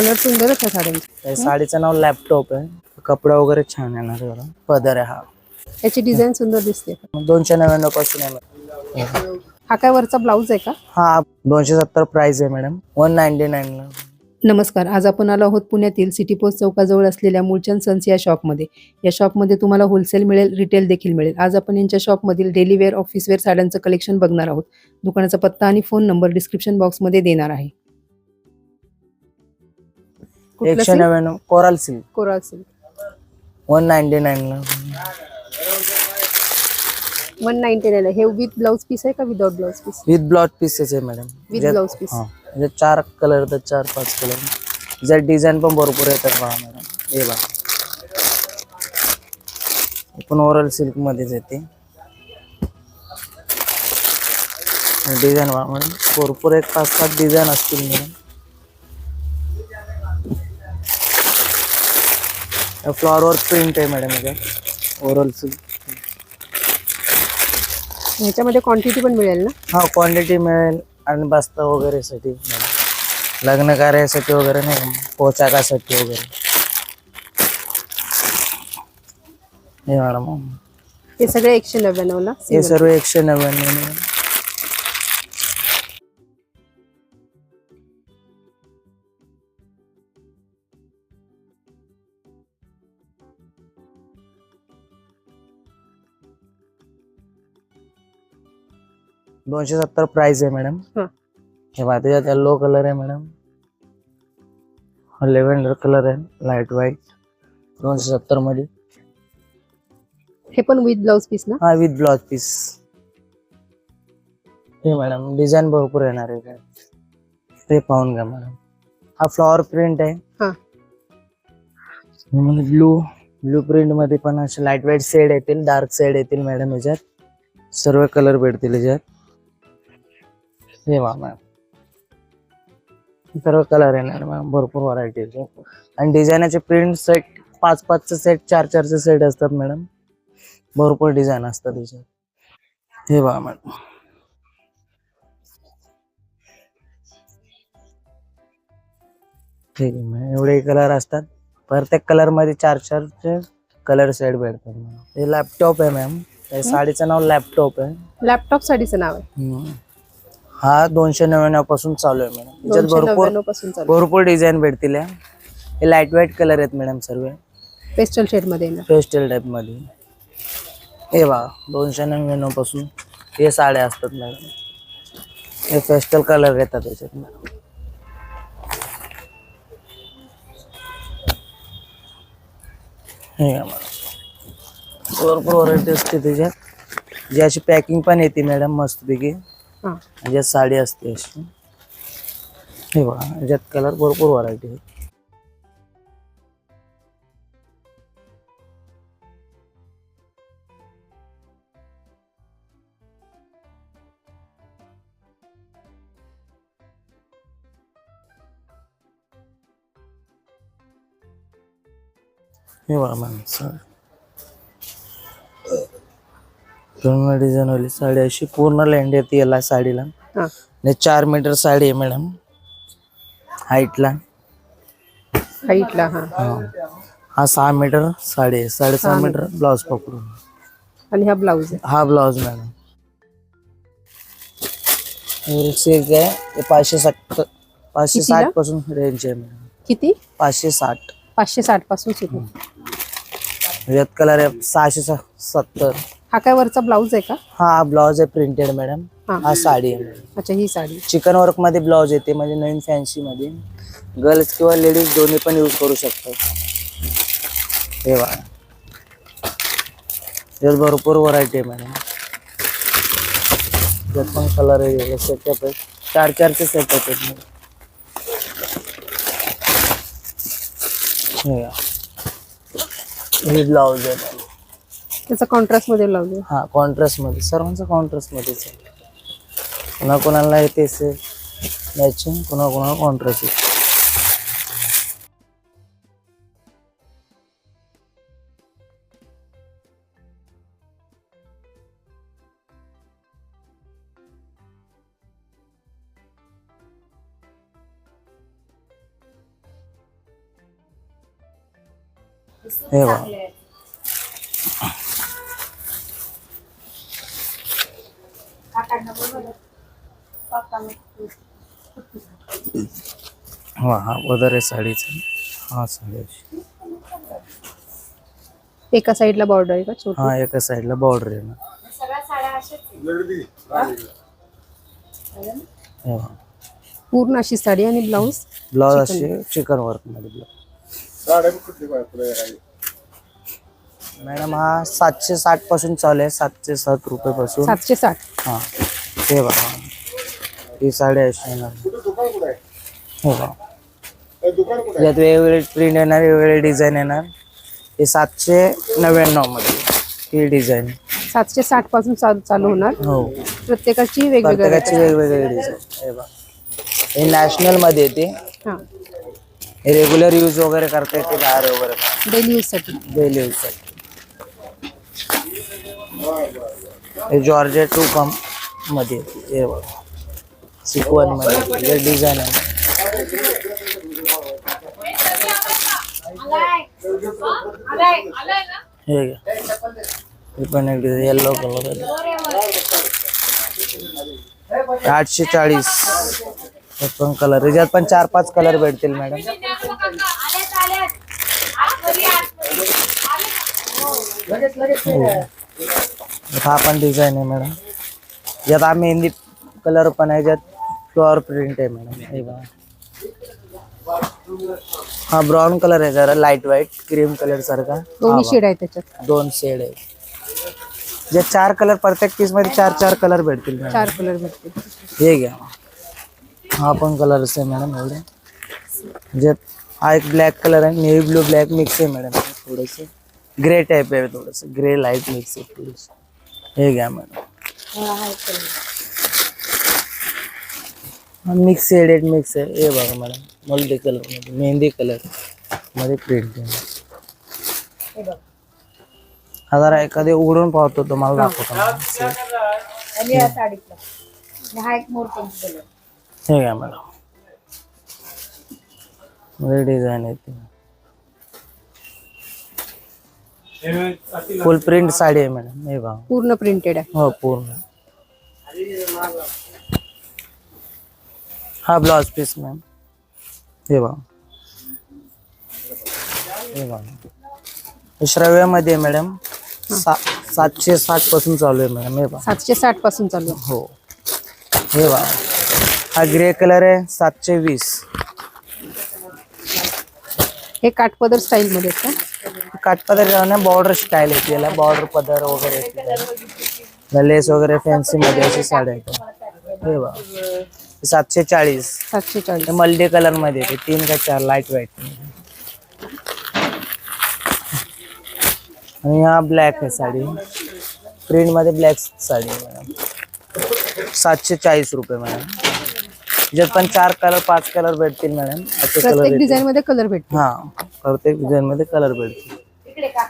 Colour सुंदरच आहे साड्यांचे साडीचं. नाव लॅपटॉप आहे. कपडा वगैरे छान येणार. पदर आहे हा. याची डिझाईन सुंदर दिसते. दोनशे नव्याण्णवपासून आहे. हा काय वरचा ब्लाऊज आहे का? हा दोनशे सत्तर प्राइस आहे मॅडम वन नाईन्टी नाईनला नमस्कार. आज आपण आलो आहोत पुण्यातील सिटी पोस्ट चौकाजवळ असलेल्या मुलचंद सन्स या शॉपमध्ये या शॉपमध्ये तुम्हाला होलसेल मिळेल रिटेल देखील मिळेल. आज आपण यांच्या शॉपमधील डेली वेअर ऑफिस वेअर साड्यांचं कलेक्शन बघणार आहोत. दुकानाचा पत्ता आणि फोन नंबर डिस्क्रिप्शन बॉक्समध्ये देणार आहे. एकशे? नव्याण्णव. Coral silk. Coral silk. One ninety नाईनला one ninety nine हे विथ ब्लाऊज पीस आहे का without blouse piece with blouse pieces आहे मॅडम विथ ब्लाऊज पीस हा. म्हणजे चार कलर तर चार पाच कलर त्याच्यात डिझाईन पण भरपूर येतात बघा मॅडम हे बघा. हे पण ओरल सिल्क मध्येच येते. डिझाईन बघा मॅडम भरपूर एक पाच सात डिझाईन असतील मॅडम फ्लॉवर प्रिंट आहे मॅडम याच्यात ओरल सिल्क ह्याच्यामध्ये क्वांटिटी पण मिळेल ना? हा क्वांटिटी मिळेल. आणि बस्ता वगैरे साठी लग्न कार्यासाठी वगैरे नाही का, पोचाकासाठी वगैरे. हे मॅडम हे सगळे एकशे नव्याण्णवला हे सर्व एकशे नव्याण्णव दोनशे सत्तर प्राइस आहे मॅडम हा. हे बघा त्याच्यात येल्लो कलर आहे मॅडम लेव्हेंडर कलर आहे लाइट व्हाईट दोनशे सत्तरमध्ये. हे पण विथ ब्लाऊज पीस ना? हा विथ ब्लाउज पीस हे मॅडम डिझाईन भरपूर येणार आहे ते पाहून घ्या मॅडम हा फ्लॉवर प्रिंट आहे. हा. ब्लू ब्लू प्रिंटमध्ये पण असे लाइट वेट शेड येतील डार्क शेड येतील मॅडम याच्यात. सर्व कलर भेटतील याच्यात. हे वा मॅम सर्व कलर येणार मॅम भरपूर व्हरायटी आणि डिझाईनाचे प्रिंट सेट पाच पाचचे सेट चार चारचे सेट असतात मॅडम. भरपूर डिझाईन असतात त्याच्यात हे बघा मॅडम. ठीक आहे मॅडम एवढे कलर असतात. प्रत्येक कलरमध्ये चार चारचे कलर सेट भेटतात मॅडम. हे लॅपटॉप आहे मॅम. साडीचं नाव लॅपटॉप आहे. लॅपटॉप साडीचं नाव आहे. हा दोनशे नव्याण्णवपासून चालू आहे मॅडम त्याच्यात दोनशे भरपूर नव्याण्णवपासून चालू भरपूर डिझाईन भेटतील या. हे लाइट वेट कलर आहेत मॅडम सर्व. पेस्टल शेडमध्ये येणार. पेस्टल टाईपमध्ये. हे बघा दोनशे नव्याण्णवपासून हे साड्या असतात मॅडम हे पेस्टल कलर येतात त्याच्यात मॅडम हे घ्या मॅडम भरपूर व्हरायटी असते त्याच्यात जी अशी पॅकिंग पण येते मॅडम मस्तपैकी. याच्यात साडी असते अशी. हे बघा याच्यात कलर भरपूर व्हरायटी आहे. हे बघा मॅम सर पूर्ण डिझाईन वाली साडी अशी पूर्ण लेंड येते याला साडीला. हा. आणि चार मीटर साडी आहे मॅडम हाईटला हाईटला हा. हा. सहा मीटर साडी आहे. साडेसहा मीटर ब्लाउज पकडून. आणि हा ब्लाऊज आहे. हा ब्लाउज मॅडम सिल्क आहे. ते पाचशे सत्तर पाचशे कितीला? साठपासून रेंज आहे मॅडम किती? पाचशे साठ. पाचशे साठपासून सुरू यात कलर आहे सहाशे स- सत्तर. हा काय वरचा ब्लाऊज आहे का? हा ब्लाउज आहे प्रिंटेड मॅडम. हा. साडी आहे. अच्छा ही साडी. चिकन वर्कमध्ये ब्लाउज येते म्हणजे नवीन फॅन्सी मध्ये. गर्ल्स किंवा लेडीज दोन्ही पण यूज करू शकतात. हे बघा. यात भरपूर व्हरायटी आहे मॅडम. पण कलर आहे सेटअप आहे. चार चारचे सेटअप आहेत हे बघा. हे ब्लाउज आहे त्याचा कॉन्ट्रास्टमध्ये ब्लाऊज हा कॉन्ट्रास्टमध्ये. सर्वांचा कॉन्ट्रास्ट मध्येच आहे. कुणा कोणाला येते मॅचिंग कुणा कोणाला कॉन्ट्रास्ट येते. हे बघा. हा हा आहे साडीचा. हा साडी अशी. एका साईडला बॉर्डर आहे का? छोटी? हा एका साईडला बॉर्डर आहे ना. हे. बघा. पूर्ण अशी साडी आणि ब्लाऊज ब्लाउज अशी चिकन वर्कमध्ये ब्लाउज मॅडम हा सातशे साठपासून चालू आहे. सातशे सात रुपये पासून सातशे साठ. हा. हे बघा. ही साडी अशी येणार हे. बघा यात वेगवेगळे प्रिंट येणार वेगवेगळे डिझाईन येणार. हे सातशे नव्याण्णवमध्ये ही डिझाईन सातशे साठपासून चालू चालू होणार. हो. प्रत्येकाची वेगवेगळ्या प्रत्येकाची वेगवेगळे डिझाईन हे बघा. हे नॅशनलमध्ये येते. हा. हे रेग्युलर यूज वगैरे करता येते बाहेर वगैरे. डेली यूजसाठी. डेली यूजसाठी. हे जॉर्जे टू कममध्ये येते. हे बघा. सिक्वनमध्ये हे डिझाईन आहे. हे. हे पण एक येल्लो कलर आठशे चाळीस. हे पण कलर याच्यात पण चार पाच कलर भेटतील मॅडम हा. पण डिझाईन आहे मॅडम यात हा मेहंदी कलर पण आहे ज्यात फ्लॉवर प्रिंट आहे मॅडम हे बघा हा ब्राऊन कलर आहे जरा लाइट व्हाईट क्रीम कलर सारखा दोन्ही बघा. शेड आहे त्याच्यात. दोन शेड आहे जे चार कलर प्रत्येक पीसमध्ये चार चार कलर भेटतील मॅडम। चार कलर भेटतील. हे घ्या। हा पण कलर आहे मॅडम एवढे। म्हणजे हा एक ब्लॅक कलर आहे नेव्ही ब्लू ब्लॅक मिक्स आहे मॅडम थोडस। ग्रे टाईप आहे थोडस ग्रे लाइट मिक्स आहे थोडस। हे घ्या मॅडम। हा मिक्स शेडेड मिक्स आहे. हे बघा मॅडम मल्टी कलरमध्ये मेहंदी कलरमध्ये प्रिंट आहे हा जरा एखादी उघडून पाहतो तुम्हाला दाखवतो मॅडम. हे घ्या मॅडम. मध्ये डिझाईन येते फुल प्रिंट साडी आहे मॅडम. हे बघा. पूर्ण प्रिंटेड आहे. हो पूर्ण. हा ब्लाउज पीस मॅम हे बघा. हे बघा. श्रव्यामध्ये आहे मॅडम सा सातशे साठपासून चालू आहे मॅडम हे बघा. सातशे साठपासून चालू आहे. हो. हे बघा. हा ग्रे कलर आहे सातशे वीस. हे काठपदर स्टाईल मध्ये आहेत का? काठपदर ना बॉर्डर स्टाईल येते याला बॉर्डर पदर वगैरे येते त्याला. लेस वगैरे फॅन्सी मध्ये अशी साड्या येतात हे बघा. सातशे चाळीस सातशे चाळीस मल्टी कलरमध्ये तीन का चार लाइट व्हाईट आणि हा ब्लॅक आहे साडी. प्रिंटमध्ये ब्लॅक साडी मॅडम. सातशे चाळीस रुपये मॅडम. ज्यात पण चार कलर पाच कलर भेटतील मॅडम. असे कलर प्रत्येक डिझाईन मध्ये कलर भेटतील. हा प्रत्येक डिझाईन मध्ये कलर भेटतील.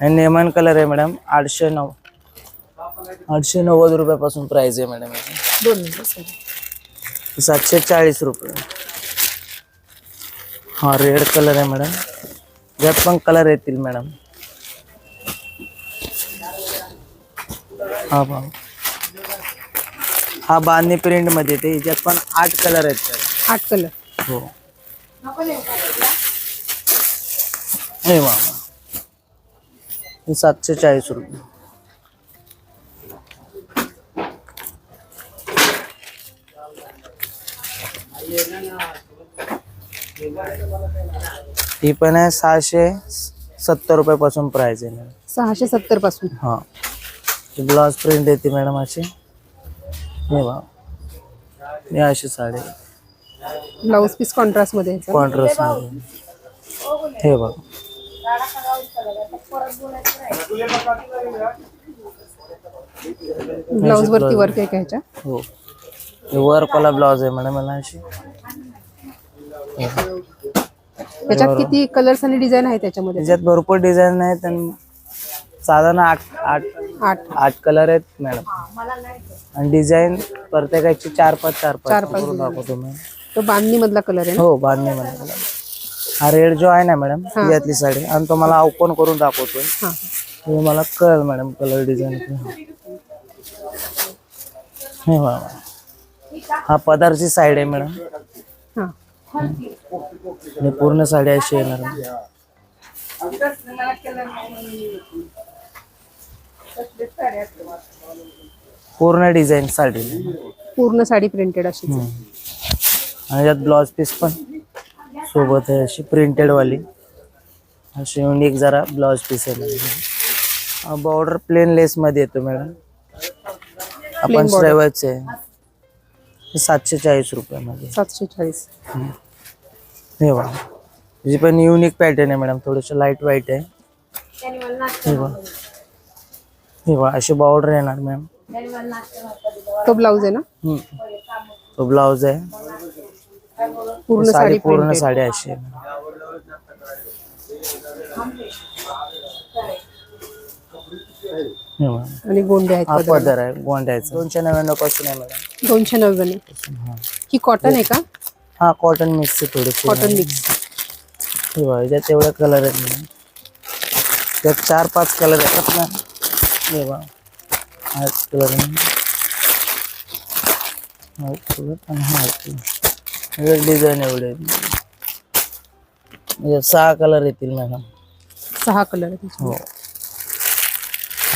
आणि नेमन कलर आहे मॅडम आठशे नऊ. आठशे नव्वद रुपयापासून प्राइस आहे मॅडम. याची. दोन मिनिटं. सातशे चाळीस रुपये. हा रेड कलर आहे मॅडम यात पण कलर येतील मॅडम हा पहा हा बांधणी प्रिंटमध्ये येते याच्यात पण आठ कलर आहेत. आठ कलर हो. हे वा हे सातशे चाळीस रुपये. ही पण आहे सहाशे सत्तर रुपयापासून प्राइस आहे मॅडम सहाशे सत्तरपासून. हा. ब्लाउज प्रिंट येते मॅडम अशी. हे वा हे अशी साडी ब्लाऊज पीस कॉन्ट्रास्टमध्ये. कॉन्ट्रास्टमध्ये. हे बघ. ब्लाऊज वरती वर्क आहे का ह्याच्या? हो. हे वर्क वाला ब्लाउज आहे मॅडम मला अशी त्याच्यात किती कलर्स आणि डिझाईन आहे त्याच्यामध्ये? त्याच्यात भरपूर डिझाईन आहेत आणि साधारण आठ आठ आठ. आठ कलर आहेत मॅडम. आणि डिझाईन प्रत्येकाची चार पाच चार पाच. चार पाच करून design. दाखवतो मी. तो बांधणी मधला कलर आहे ना? हो बांधणी मला हा रेड जो आहे ना मॅडम हा. यातली साडी. आणि तो मला ओपन करून दाखवतोय. हां. हे मला कळेल मॅडम कलर डिझाईन हे बघा. हा पदारची साईड आहे मॅडम. हां. आणि पूर्ण साडी अशी येणार पूर्ण डिझाईन साडी. पूर्ण साडी प्रिंटेड अशी आणि यात ब्लाउज पीस पण सोबत आहे अशी प्रिंटेड वाली. अशी युनिक जरा ब्लाउज पीस आहे बॉर्डर प्लेन लेस मध्ये येतो मॅडम. आपण आहे. सातशे चाळीस रुपयामध्ये सातशे चाळीस हे बघा. त्याची पण युनिक पॅटर्न आहे मॅडम थोडस लाइट व्हाईट आहे. हे बघा. हे बघा अशी बॉर्डर येणार मॅम तो ब्लाऊज आहे ना? तो ब्लाउज आहे. पूर्ण साडी पूर्ण साडी अशी आहे. हे. आणि गोंडे आहेत हा पदराला. पदर आहे गोंड्याचा दोनशे नव्याण्णवपासून आहे मॅडम. दोनशे नव्याण्णव. ही. कॉटन आहे का? हा कॉटन मिक्स थोडे कॉटन मिक्स हे बघा याच्यात एवढे कलर आहेत मॅडम त्यात चार पाच कलर येतात ना. हे बघा. हा कलर हा कलर आणि हा कलर डिझाईन एवढे आहेत. म्हणजे सहा कलर येतील मॅडम. सहा कलर. हो.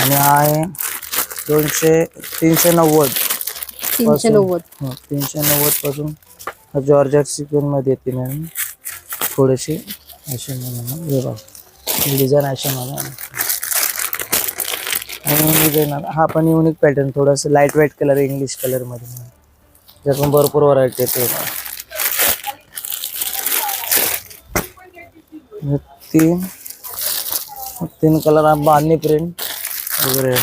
आणि हा आहे दोनशे तीनशे नव्वद तीनशे नव्वद. हो, तीनशे नव्वद पासून हा जॉर्जट सिक्वेन मध्ये येते मॅडम. मॅडम हे बघा. डिझाईन असे मला आणि डिझाईन हा पण युनिक पॅटर्न थोडंसं light weight colour English colour मध्ये. त्यात पण भरपूर व्हरायटी येते. बघा. हे तीन तीन कलर बांधणी प्रिंट वगैरे.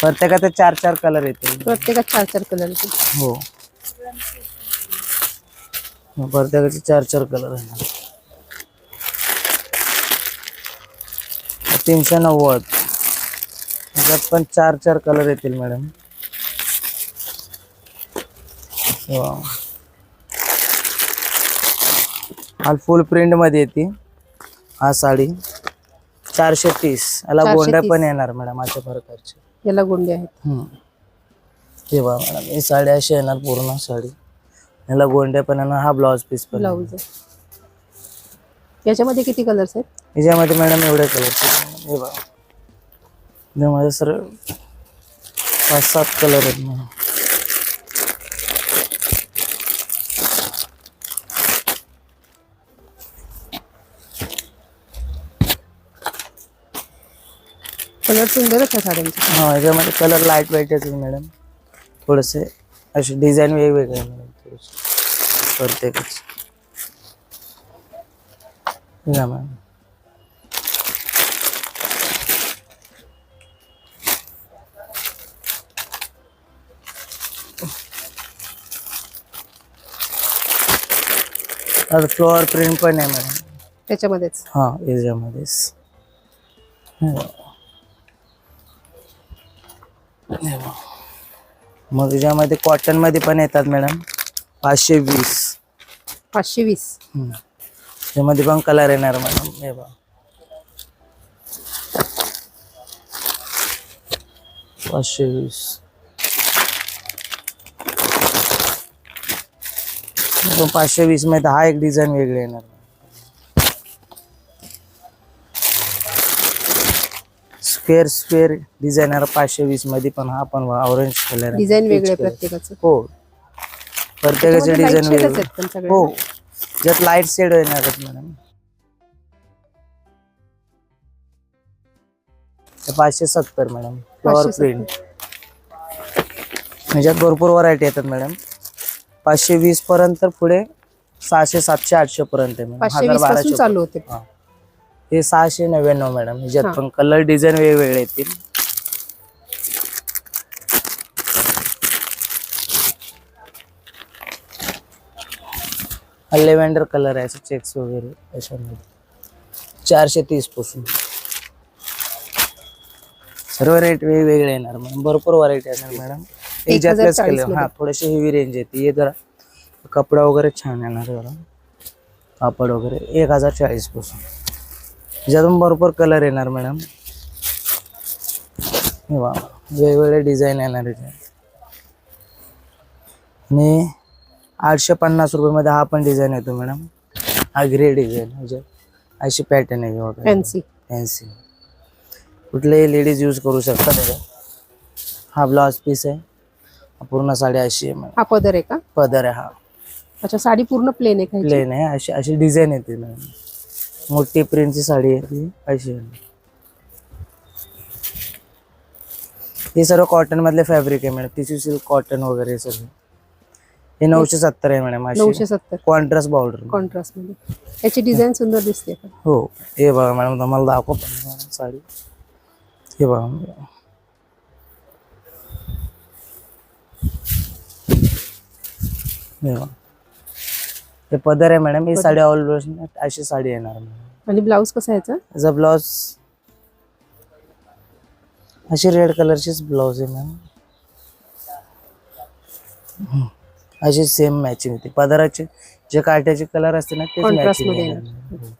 प्रत्येकाचे चार चार कलर येतील. प्रत्येकात चार चार कलर आहेत हो. हो, प्रत्येकाचे चार चार कलर आहे तीनशे नव्वद. पण चार चार कलर येतील मॅडम वा. हा फुल प्रिंटमध्ये येते. हा साडी. चारशे तीस. याला 430. गोंड्या पण येणार मॅडम अशा प्रकारचे. याला गोंडे आहेत. हम्म. हे बघा मॅडम ही साडी अशी येणार पूर्ण साडी. याला गोंड्या पण येणार हा ब्लाउज पीस पण येणार. ब्लाऊज आहे. याच्यामध्ये किती कलर्स आहेत? याच्यामध्ये मॅडम एवढे कलर हे बघा. यामध्ये सर पाच सात कलर आहेत मॅडम. कलर सुंदरच आहे साड्यांचे. हा याच्यामध्ये कलर लाइट वेटच आहे मॅडम थोडेसे असे डिझाईन वेगवेगळे आहे मॅडम थोडेसे. प्रत्येकाचे. या मॅडम आता फ्लोअर प्रिंट पण आहे मॅडम त्याच्यामध्येच. हा याच्यामध्येच. मग याच्यामध्ये कॉटनमध्ये पण येतात मॅडम पाचशे वीस. पाचशे वीस. त्यामध्ये पण कलर येणार मॅडम हे बघा. पाचशे वीस. पाचशे वीसमध्ये हा एक डिझाईन वेगळे येणार. स्क्वेअर स्क्वेअर डिझायनर पाचशे वीसमध्ये पण हा पण ऑरेंज कलर डिझाईन वेगळे आहे प्रत्येकाचं. हो. प्रत्येकाचे डिझाईन वेगळे. हो. ज्यात लाइट शेड येणार आहेत मॅडम पाचशे सत्तर मॅडम फ्लॉवर 570. प्रिंट ह्याच्यात भरपूर व्हरायटी येतात मॅडम पाचशे वीस पर्यंत पुढे सहाशे सातशे आठशे पर्यंत आहे बाराशे चालू होते. हा. सहाशे नव्याण्णव मॅडम. हा. ह्याच्यात पण कलर डिझाईन वेगवेगळे येतील. लेव्हेंडर कलर आहे चेक्स वगैरे याच्यामध्ये. चारशे तीसपासून. सर्व रेट वेगवेगळे येणार मॅडम. भरपूर व्हरायटी येणार मॅडम. एक हजार चाळीस कलर हा. थोडेसे हेवी रेंज येते हे जरा कपडा वगैरे छान येणार जरा. कापड वगैरे एक हजार चाळीसपासून. त्याच्यातून भरपूर कलर येणार मॅडम हे वा वेगवेगळे डिझाईन येणार इथे. आणि आठशे पन्नास रुपयामध्ये हा पण डिझाईन येतो मॅडम हा ग्रे डिझाईन म्हणजे अशी पॅटर्न आहे वगैरे फॅन्सी फॅन्सी कुठलेही लेडीज यूज करू शकतात त्याच्यात हा ब्लाउज पीस आहे. पूर्ण साडे अशी आहे मॅडम हा पदर आहे का? पदर आहे हा. अच्छा साडी पूर्ण प्लेन आहे का प्लेन आहे अशी अशी डिझाईन येते मॅडम मोठी प्रिंटची साडी आहे ती. हे सर्व कॉटन मधले फॅब्रिक आहे मॅडम टिश्यू सिल्क कॉटन वगैरे सगळं. हे नऊशे सत्तर आहे मॅडम नऊशे सत्तर. कॉन्ट्रास्ट बॉर्डर कॉन्ट्रास्टमध्ये. याची डिझाईन सुंदर दिसते हो. हे बघा मॅडम तुम्हाला दाखव साडी. हे बघा. हे बघा. हे पदर आहे मॅडम ही साडी ऑल अशी साडी येणार मॅडम आणि ब्लाऊज कसा याचा? याचा ब्लाउज अशी रेड कलरचीच ब्लाउज आहे मॅम. अशी सेम मॅचिंग होती. पदराचे जे काट्याचे कलर असते ना तेच Contrast मॅचिंगमध्ये आहे.